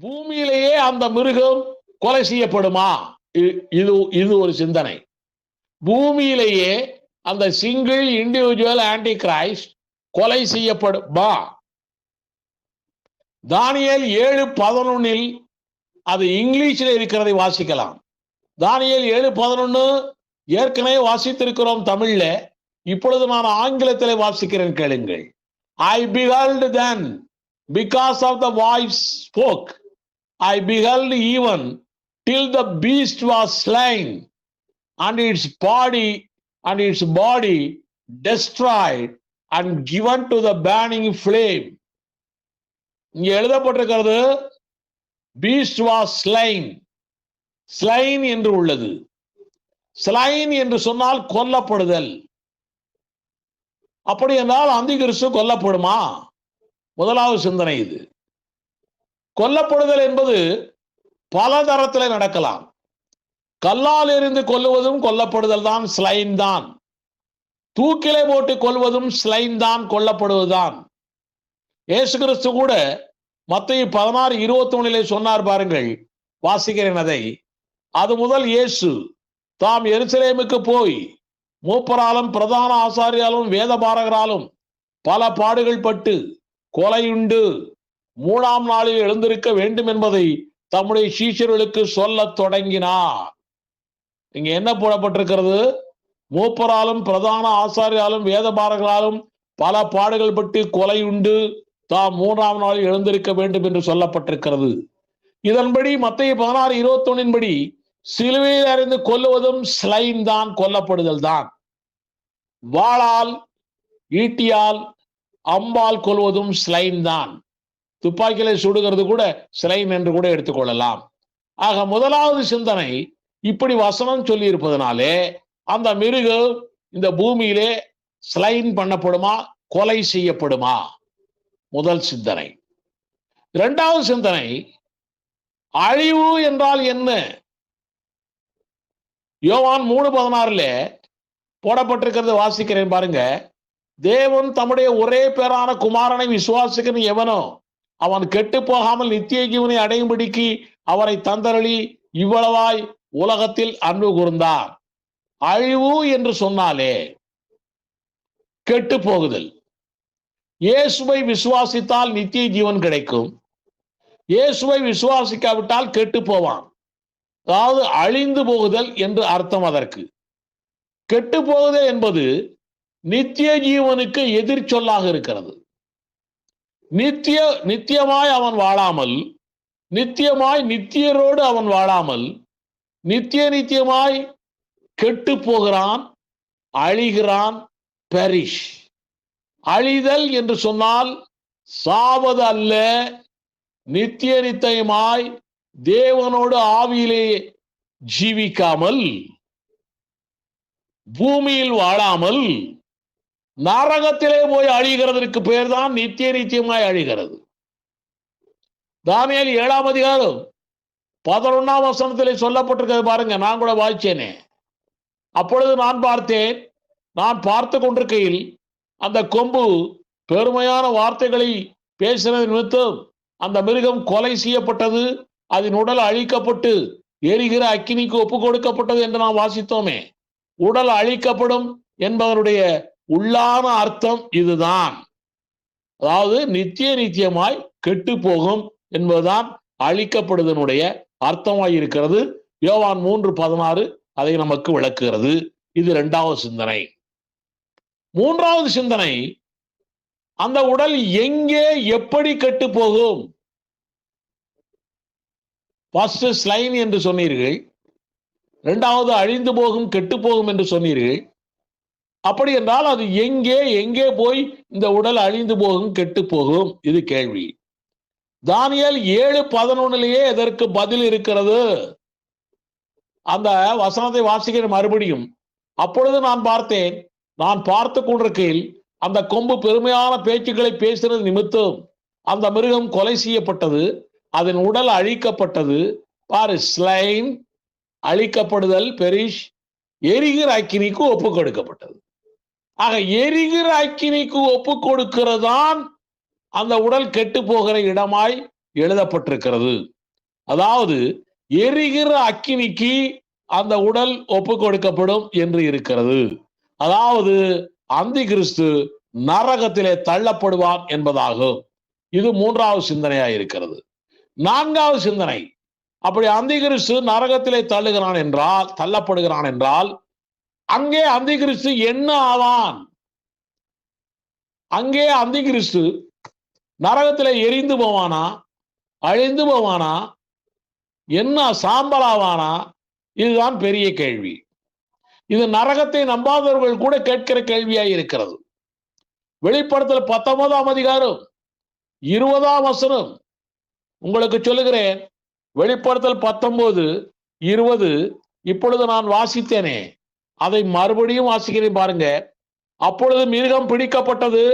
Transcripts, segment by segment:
பூமியிலேயே அந்த மிருகம் கொலை செய்யப்படுமா? இ- இது இது ஒரு சிந்தனை. பூமியிலேயே அந்த சிங்கிள் இண்டிவிஜுவல் ஆன்டி கிரைஸ்ட் கொலை செய்யப்படுமா? தானியல் ஏழு பதினொன்னில் அது இங்கிலீஷில் இருக்கிறதை வாசிக்கலாம். தானியல் ஏழு பதினொன்று ஏற்கனவே வாசித்திருக்கிறோம் தமிழ்ல. இப்பொழுது நான் ஆங்கிலத்தில் வாசிக்கிறேன் கேளுங்கள். I beheld then because of the voice spoke I beheld even till the beast was slain and its body and its body destroyed and given to the burning flame இங்க எழுதப்பட்டிருக்கிறது பீஸ்ட் வாஸ் ஸ்லைன் ஸ்லைன் என்று உள்ளது ஸ்லைன் என்று சொன்னால் கொல்லப்படுதல் அப்படி என்றால் அந்திகிறிஸ்து கொல்லப்படுமா முதலாவது சிந்தனை இது கொல்லப்படுதல் என்பது பல தரத்தில் நடக்கலாம். கல்லால் எறிந்து கொல்லுவதும் கொல்லப்படுதல் தான் ஸ்லைன் தான். தூக்கிலே போட்டு கொல்வதும் ஸ்லைன் தான் கொல்லப்படுவதுதான் ஏசு கிறிஸ்து கூட மத்திய பதினாறு இருபத்தி ஒன்றிலே சொன்னார் பாருங்கள் வாசிக்கிறேன் அதை. அது முதல் இயேசு தாம் எருசலேமுக்கு போய் மூப்பராலும் பிரதான ஆசாரியாலும் வேத பாரகராலும் பல பாடுகள் பட்டு கொலையுண்டு மூணாம் நாளில் எழுந்திருக்க வேண்டும் என்பதை தம்முடைய சீஷர்களுக்கு சொல்லத் தொடங்கினார். இங்க என்ன போடப்பட்டிருக்கிறது? மூப்பராலும் பிரதான ஆசாரியாலும் வேத பல பாடுகள் பட்டு உண்டு. தாம் மூன்றாம் நாளில் எழுந்திருக்க வேண்டும் என்று சொல்லப்பட்டிருக்கிறது. இதன்படி மத்திய பதினாறு இருபத்தொன்னின் படி சிலுவையில் அறிந்து கொல்லுவதும் ஸ்லைன் தான் கொல்லப்படுதல் தான். வாளால் ஈட்டியால் அம்பால் கொல்வதும் ஸ்லைன் தான். துப்பாக்கியில சுடுகிறது கூட சிலைன் என்று கூட எடுத்துக்கொள்ளலாம். ஆக முதலாவது சிந்தனை இப்படி வசனம் சொல்லி இருப்பதனாலே அந்த மிருகம் இந்த பூமியிலே ஸ்லைன் பண்ணப்படுமா கொலை செய்யப்படுமா? முதல் சிந்தனை. இரண்டாவது சிந்தனை அழிவு என்றால் என்ன? யோவான் மூணு பதினாறுல போடப்பட்டிருக்கிறது வாசிக்கிறேன் பாருங்க. தேவன் தம்முடைய ஒரே பேரான குமாரனை விசுவாசிக்கிற எவனோ? அவன் கெட்டு போகாமல் நித்திய ஜீவனை அடையும்படிக்கு அவரை தந்தரளி இவ்வளவாய் உலகத்தில் அன்பு கூர்ந்தார். அழிவு என்று சொன்னாலே கெட்டு போகுதல். இயேசுவை விசுவாசித்தால் நித்திய ஜீவன் கிடைக்கும். இயேசுவை விசுவாசிக்காவிட்டால் கெட்டு போவான். அதாவது அழிந்து போகுதல் என்று அர்த்தம் அதற்கு. கெட்டு போகுதல் என்பது நித்திய ஜீவனுக்கு எதிர் சொல்லாக இருக்கிறது. நித்திய நித்தியமாய் அவன் வாழாமல் நித்தியமாய் நித்தியரோடு அவன் வாழாமல் நித்திய நித்தியமாய் கெட்டு போகிறான் அழிகிறான் பெரிஷ் அழிதல் என்று சொன்னால் சாவது அல்ல நித்திய நித்தியமாய் தேவனோடு ஆவியிலே ஜீவிக்காமல் பூமியில் வாழாமல் நரகத்திலே போய் அழிகிறதற்கு பேர் தான் நித்திய நித்தியமாய் அழிகிறது. தானியல் ஏழாம் அதிகாரம் பதினொன்னாம் வசனத்திலே சொல்லப்பட்டிருக்கிறது பாருங்க நான் கூட வாய்ச்சேனே அப்பொழுது நான் பார்த்தேன் நான் பார்த்து கொண்டிருக்கையில் அந்த கொம்பு பெருமையான வார்த்தைகளை பேசினது நிமித்தம் அந்த மிருகம் கொலை செய்யப்பட்டது அதன் உடல் அழிக்கப்பட்டு எரிகிற அக்கினிக்கு ஒப்பு கொடுக்கப்பட்டது என்று நாம் வாசித்தோமே. உடல் அழிக்கப்படும் என்பதனுடைய உள்ளான அர்த்தம் இதுதான். அதாவது நித்திய நித்தியமாய் கெட்டு போகும் என்பதுதான் அழிக்கப்படுதனுடைய அர்த்தமாய் இருக்கிறது யோவான் மூன்று பதினாறு அதை நமக்கு விளக்குகிறது. இது இரண்டாவது சிந்தனை. மூன்றாவது சிந்தனை அந்த உடல் எங்கே எப்படி கெட்டு போகும் ஃபர்ஸ்ட் ஸ்லைன் என்று சொன்னீர்கள். இரண்டாவது அழிந்து போகும் கெட்டு போகும் என்று சொன்னீர்கள். அப்படி என்றால் அது எங்கே எங்கே போய் இந்த உடல் அழிந்து போகும் கெட்டு போகும்? இது கேள்வி. தானியல் ஏழு பதினொன்னுலயே இதற்கு பதில் இருக்கிறது? அந்த வசனத்தை வாசிக்கிற மறுபடியும் அப்பொழுது நான் பார்த்தேன் நான் பார்த்து கொண்டிருக்கையில் அந்த கொம்பு பெருமையான பேச்சுக்களை பேசினது நிமித்தம் அந்த மிருகம் கொலை செய்யப்பட்டது அதன் உடல் அழிக்கப்பட்டது. பாரு ஸ்லைன் அழிக்கப்படுதல் பெரிஷ் எரிகிற அக்கினிக்கு ஒப்பு கொடுக்கப்பட்டது. ஆக எரிகிற அக்கினிக்கு ஒப்பு கொடுக்கிறதான் அந்த உடல் கெட்டு போகிற இடமாய் எழுதப்பட்டிருக்கிறது. அதாவது எரிகிற அக்கினிக்கு அந்த உடல் ஒப்பு கொடுக்கப்படும் என்று இருக்கிறது. அதாவது அந்தி கிறிஸ்து நரகத்திலே தள்ளப்படுவான் என்பதாகும். இது மூன்றாவது சிந்தனையாக இருக்கிறது. நான்காவது சிந்தனை அப்படி அந்தி கிறிஸ்து நரகத்திலே தள்ளுகிறான் என்றால் தள்ளப்படுகிறான் என்றால் அங்கே அந்தி கிறிஸ்து என்ன ஆவான்? அங்கே அந்தி கிறிஸ்து எரிந்து போவானா? அழிந்து போவானா? என்ன சாம்பலாவானா? இதுதான் பெரிய கேள்வி. இது நரகத்தை நம்பாதவர்கள் கூட கேட்கிற கேள்வியாய் இருக்கிறது. வெளிப்படுத்தல் பத்தொன்பதாம் அதிகாரம் இருபதாம் வசனம். உங்களுக்கு சொல்லுகிறேன் வெளிப்படுத்தல் பத்தொன்பது இருபது இப்பொழுது நான் வாசித்தேனே. அதை மறுபடியும் வாசிக்கிறேன் பாருங்க. அப்பொழுது மிருகம் பிடிக்கப்பட்டது.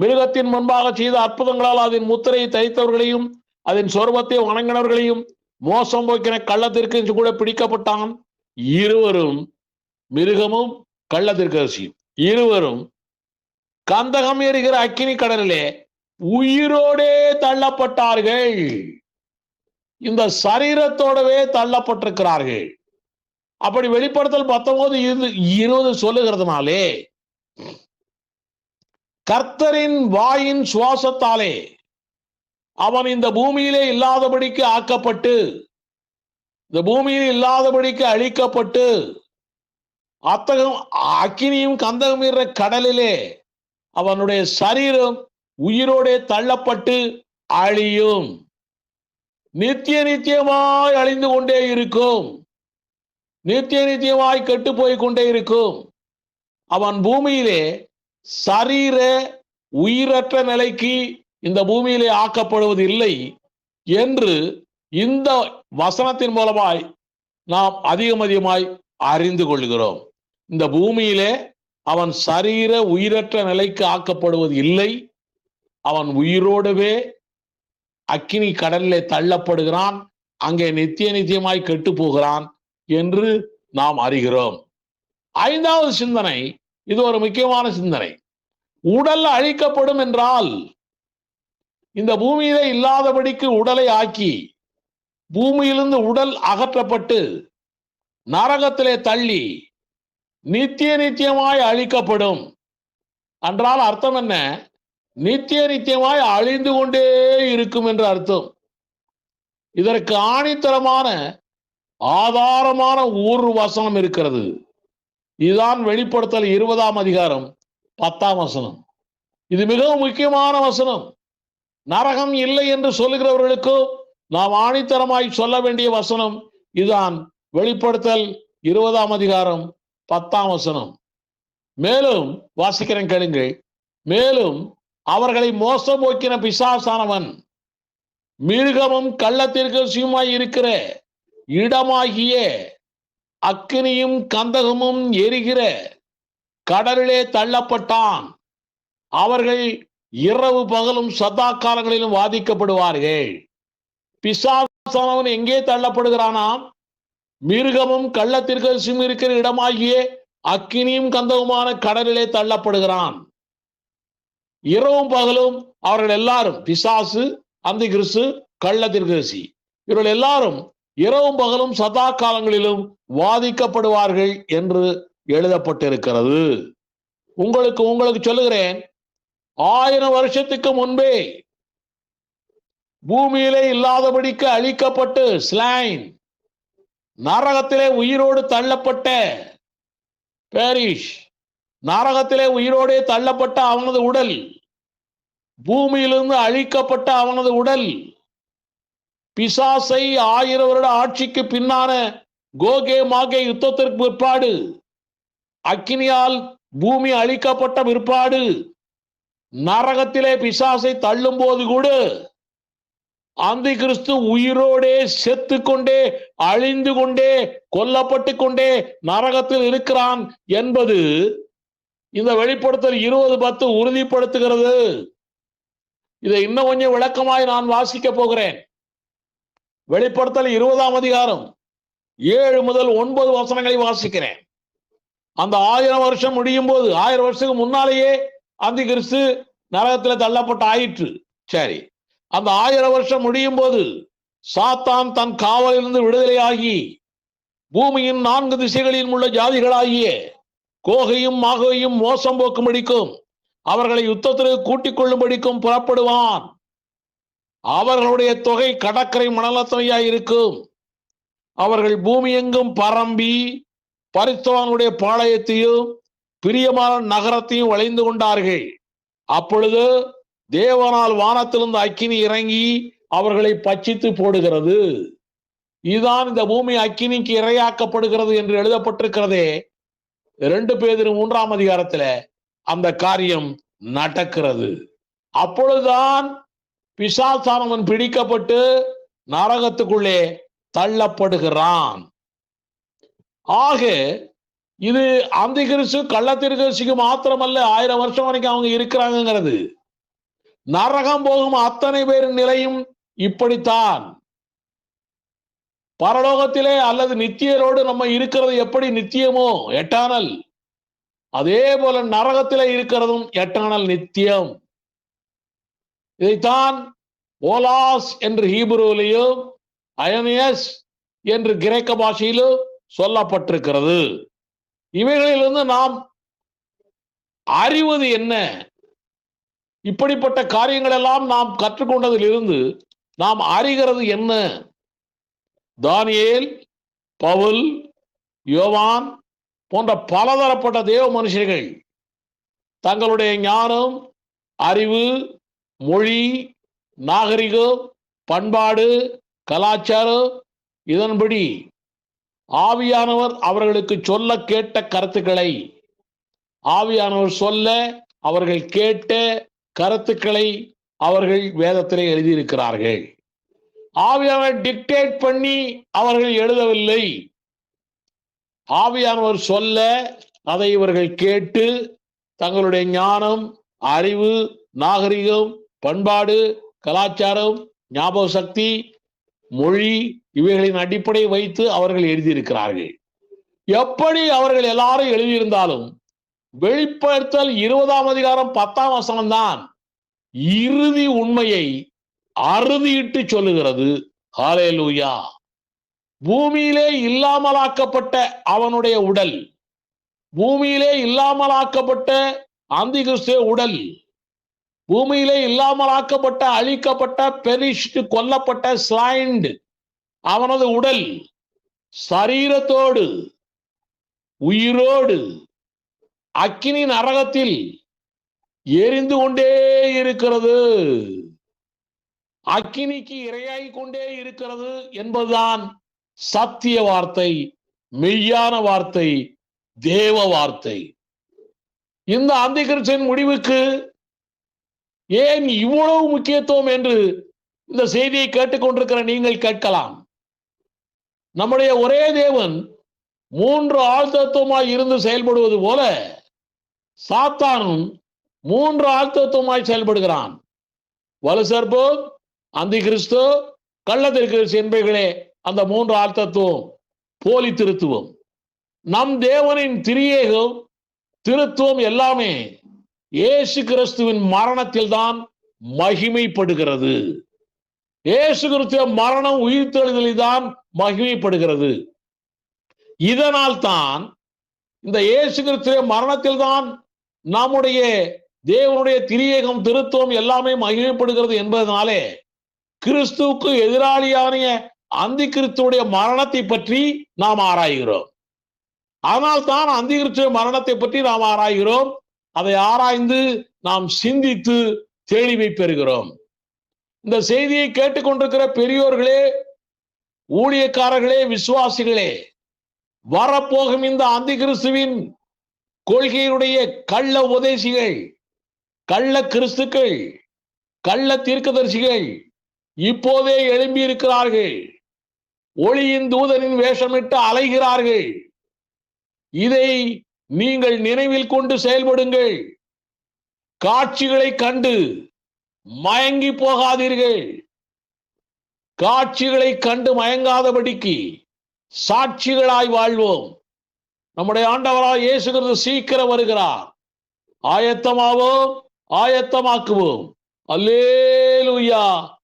மிருகத்தின் முன்பாக செய்த அற்புதங்களால் அதன் முத்திரையை தைத்தவர்களையும் அதன் சொர்வத்தை வணங்கினவர்களையும் மோசம் போக்கின கள்ளத்திற்கு கூட பிடிக்கப்பட்டான். இருவரும் மிருகமும் கள்ளத்திற்கரசியும் இருவரும் கந்தகம் எரிகிற அக்கினி கடலிலே உயிரோடே தள்ளப்பட்டார்கள். இந்த சரீரத்தோடவே தள்ளப்பட்டிருக்கிறார்கள். அப்படி வெளிப்படுத்தல் பத்தொன்பது இருபது சொல்லுகிறதுனாலே கர்த்தரின் வாயின் சுவாசத்தாலே அவன் இந்த பூமியிலே இல்லாதபடிக்கு ஆக்கப்பட்டு இந்த பூமியில் இல்லாதபடிக்கு அழிக்கப்பட்டு அத்தகம் அக்கினியும் கந்தகம் கடலிலே அவனுடைய சரீரம் உயிரோடே தள்ளப்பட்டு அழியும். நித்திய நித்தியமாய் அழிந்து கொண்டே இருக்கும். நித்திய நித்தியமாய் கெட்டு போய் கொண்டே இருக்கும். அவன் பூமியிலே சரீர உயிரற்ற நிலைக்கு இந்த பூமியிலே ஆக்கப்படுவது இல்லை என்று இந்த வசனத்தின் மூலமாய் நாம் அதிகம் அதிகமாய் அறிந்து கொள்கிறோம். இந்த பூமியிலே அவன் சரீர உயிரற்ற நிலைக்கு ஆக்கப்படுவது இல்லை அவன் உயிரோடவே அக்கினி கடலிலே தள்ளப்படுகிறான். அங்கே நித்திய நித்தியமாய் கெட்டு போகிறான் என்று நாம் அறிகிறோம். ஐந்தாவது சிந்தனை இது ஒரு முக்கியமான சிந்தனை. உடல் அழிக்கப்படும் என்றால் இந்த பூமியிலே இல்லாதபடிக்கு உடலை ஆக்கி பூமியிலிருந்து உடல் அகற்றப்பட்டு நரகத்திலே தள்ளி நித்திய நித்தியமாய் அழிக்கப்படும். என்றால் அர்த்தம் என்ன? நித்திய நித்தியமாய் அழிந்து கொண்டே இருக்கும் என்று அர்த்தம். இதற்கு ஆணித்தரமான ஆதாரமான ஒரு வசனம் இருக்கிறது. இதுதான் வெளிப்படுத்தல் இருபதாம் அதிகாரம் பத்தாம் வசனம். இது மிகவும் முக்கியமான வசனம். நரகம் இல்லை என்று சொல்லுகிறவர்களுக்கு நாம் ஆணித்தரமாய் சொல்ல வேண்டிய வசனம் இதுதான். வெளிப்படுத்தல் இருபதாம் அதிகாரம் பத்தாம் வசனம். மேலும் வாசிக்கிறேன் கேளுங்கள் மேலும் அவர்களை மோசம் போக்கின பிசாசானவன் மிருகமும் கள்ளத்திற்கு சுயமாய் இருக்கிற. இடமாகிய அக்கினியும் கந்தகமும் எரிகிற கடலிலே தள்ளப்பட்டான். அவர்கள் இரவு பகலும் சதா காலங்களிலும் வாதிக்கப்படுவார்கள். பிசாசானவன் எங்கே தள்ளப்படுகிறானாம்? மிருகமும் கள்ளத்திற்கும் இருக்கிற இடமாகிய அக்கினியும் கந்தகமான கடலிலே தள்ளப்படுகிறான். இரவும் பகலும் அவர்கள் எல்லாரும் பிசாசு அந்த கிறிஸ்து கள்ளத்திற்கரசி இவர்கள் எல்லாரும் இரவும் பகலும் சதா காலங்களிலும் வாதிக்கப்படுவார்கள் என்று எழுதப்பட்டிருக்கிறது. உங்களுக்கு உங்களுக்கு சொல்லுகிறேன். ஆயிரம் வருஷத்துக்கு முன்பே பூமியிலே இல்லாதபடிக்கு அழிக்கப்பட்டு ஸ்லைன் நரகத்திலே உயிரோடு தள்ளப்பட்ட பேரிஷ் நரகத்திலே உயிரோடே தள்ளப்பட்ட அவனது உடல் பூமியிலிருந்து அழிக்கப்பட்ட அவனது உடல் பிசாசை ஆயிரம் வருட ஆட்சிக்கு பின்னான கோகே மாகே யுத்தத்திற்கு பிற்பாடு அக்கினியால் பூமி அழிக்கப்பட்ட பிற்பாடு நரகத்திலே பிசாசை தள்ளும் போது கூட அந்த கிறிஸ்து உயிரோடே செத்து கொண்டே அழிந்து கொண்டே கொல்லப்பட்டு கொண்டே நரகத்தில் இருக்கிறான் என்பது இந்த வெளிப்படுத்தல் இருபது பத்து உறுதிப்படுத்துகிறது. இதை இன்னும் கொஞ்சம் விளக்கமாய் நான் வாசிக்க போகிறேன். வெளிப்படுத்தல் இருபதாம் அதிகாரம். ஏழு முதல் ஒன்பது வசனங்களை வாசிக்கிறேன். அந்த ஆயிரம் வருஷம் முடியும் போது ஆயிரம் வருஷத்துக்கு முன்னாலேயே அந்த கிறிஸ்து நரகத்துல தள்ளப்பட்டு ஆயிற்று. சரி. அந்த ஆயிரம் வருஷம் முடியும் போது சாத்தான் தன் காவலிலிருந்து விடுதலையாகி பூமியின் நான்கு திசைகளில் உள்ள ஜாதிகளாகிய கோகையும் மாகையும் மோசம் போக்கும்படிக்கும் அவர்களை யுத்தத்திற்கு கூட்டிக் கொள்ளும்படிக்கும் புறப்படுவான். அவர்களுடைய தொகை கடற்கரை மணலத்தனையாய் இருக்கும். அவர்கள் பூமி எங்கும் பரம்பி பரிசுத்தவானுடைய பாளையத்தையும் பிரியமான நகரத்தையும் வளைந்து கொண்டார்கள். அப்பொழுது தேவனால் வானத்திலிருந்து அக்கினி இறங்கி அவர்களை பச்சித்து போடுகிறது. இதுதான் இந்த பூமி அக்கினிக்கு இரையாக்கப்படுகிறது என்று எழுதப்பட்டிருக்கிறதே. ரெண்டு பேர் மூன்றாம் அதிகாரத்துல அந்த காரியம் நடக்கிறது. அப்பொழுதுதான் பிசாசானவன் பிடிக்கப்பட்டு நரகத்துக்குள்ளே தள்ளப்படுகிறான். ஆக இது அந்த கிறிஸ்து கள்ளத்திற்கரிசிக்கு மாத்திரமல்ல ஆயிரம் வருஷம் வரைக்கும் அவங்க இருக்கிறாங்கிறது நரகம் போகும் அத்தனை பேரின் நிலையும் இப்படித்தான். பரலோகத்திலே அல்லது நித்தியரோடு நம்ம இருக்கிறது எப்படி நித்தியமோ? எட்டானல். அதே போல நரகத்திலே இருக்கிறதும் எட்டானல் நித்தியம். இதைத்தான் ஓலாஸ் என்று ஹீப்ருவிலையும் அயனியஸ் என்று கிரேக்க பாஷையிலும் சொல்லப்பட்டிருக்கிறது. இவைகளிலிருந்து நாம் அறிவது என்ன? இப்படிப்பட்ட காரியங்கள் எல்லாம் நாம் கற்றுக்கொண்டதிலிருந்து நாம் அறிகிறது என்ன? தானியேல் பவுல் யோவான் போன்ற பலதரப்பட்ட தேவ மனுஷர்கள் தங்களுடைய ஞானம் அறிவு மொழி நாகரிகம் பண்பாடு கலாச்சாரம் இதன்படி ஆவியானவர் அவர்களுக்கு சொல்ல கேட்ட கருத்துக்களை ஆவியானவர் சொல்ல அவர்கள் கேட்ட கருத்துக்களை அவர்கள் வேதத்திலே எழுதியிருக்கிறார்கள். ஆவியானவர் டிக்டேட் பண்ணி அவர்கள் எழுதவில்லை. ஆவியானவர் சொல்ல அதை இவர்கள் கேட்டு தங்களுடைய ஞானம் அறிவு நாகரிகம் பண்பாடு கலாச்சாரம் ஞாபக சக்தி மொழி இவைகளின் அடிப்படை வைத்து அவர்கள் எழுதியிருக்கிறார்கள். எப்படி அவர்கள் எல்லாரும் எழுதியிருந்தாலும் வெளிப்படுத்தல் இருபதாம் அதிகாரம் பத்தாம் வசனம் தான் இறுதி உண்மையை அறுதியிட்டு சொல்லுகிறது. ஹalleluya. பூமியிலே இல்லாமலாக்கப்பட்ட அவனுடைய உடல் பூமியிலே இல்லாமலாக்கப்பட்ட அந்தி உடல் பூமியிலே இல்லாமலாக்கப்பட்ட அழிக்கப்பட்ட பெரிஷ்டு கொல்லப்பட்ட ஸ்லைண்ட் அவனது உடல் சரீரத்தோடு உயிரோடு அக்கினி நரகத்தில் எரிந்து கொண்டே இருக்கிறது. அக்கினிக்கு இரையாகி கொண்டே இருக்கிறது என்பதுதான் சத்திய வார்த்தை மெய்யான வார்த்தை தேவ வார்த்தை. இந்த அந்திகிருஷ்ணன் முடிவுக்கு ஏன் இவ்வளவு முக்கியத்துவம் என்று இந்த செய்தியை கேட்டுக்கொண்டிருக்கிற நீங்கள் கேட்கலாம். நம்முடைய ஒரே தேவன் மூன்று ஆழ்த்தத்துவமாய் இருந்து செயல்படுவது போல சாத்தானும் மூன்று ஆழ்த்தத்துவமாய் செயல்படுகிறான். வலுசற்போ அந்தி கிறிஸ்து கள்ளத்திற்கு என்பவைகளே அந்த மூன்று ஆழ்த்தத்துவம் போலி திருத்துவம். நம் தேவனின் திரியேகம் திருத்துவம் எல்லாமே இயேசு கிறிஸ்துவின் மரணத்தில் தான் மகிமைப்படுகிறது. இயேசு கிறிஸ்துவ மரணம் உயிர்த்தெழுதலில் தான் மகிமைப்படுகிறது. இதனால் தான் இந்த இயேசு கிறிஸ்துவ மரணத்தில் தான் நம்முடைய தேவனுடைய திரியேகம் திருத்துவம் எல்லாமே மகிமைப்படுகிறது என்பதனாலே கிறிஸ்துவுக்கு எதிராளியான அந்தி கிறிஸ்துடைய மரணத்தை பற்றி நாம் ஆராய்கிறோம். ஆனால் தான் அந்தி கிறிஸ்துவ மரணத்தை பற்றி நாம் ஆராய்கிறோம். அதை ஆராய்ந்து நாம் சிந்தித்து தெளிவை பெறுகிறோம். இந்த செய்தியை கேட்டுக்கொண்டிருக்கிற பெரியோர்களே ஊழியக்காரர்களே விசுவாசிகளே வரப்போகும் இந்த அந்தி கிறிஸ்துவின் கொள்கையினுடைய கள்ள உபதேசிகள் கள்ள கிறிஸ்துக்கள் கள்ள தீர்க்கதரிசிகள் இப்போதே எழும்பி இருக்கிறார்கள் ஒளியின் தூதனின் வேஷமிட்டு அலைகிறார்கள். இதை நீங்கள் நினைவில் கொண்டு செயல்படுங்கள். காட்சிகளை கண்டு மயங்கி போகாதீர்கள். காட்சிகளை கண்டு மயங்காதபடிக்கு சாட்சிகளாய் வாழ்வோம். நம்முடைய ஆண்டவராய் இயேசுகிறது சீக்கிரம் வருகிறார். ஆயத்தமாவோம் ஆயத்தமாக்குவோம். அல்லேலுயா.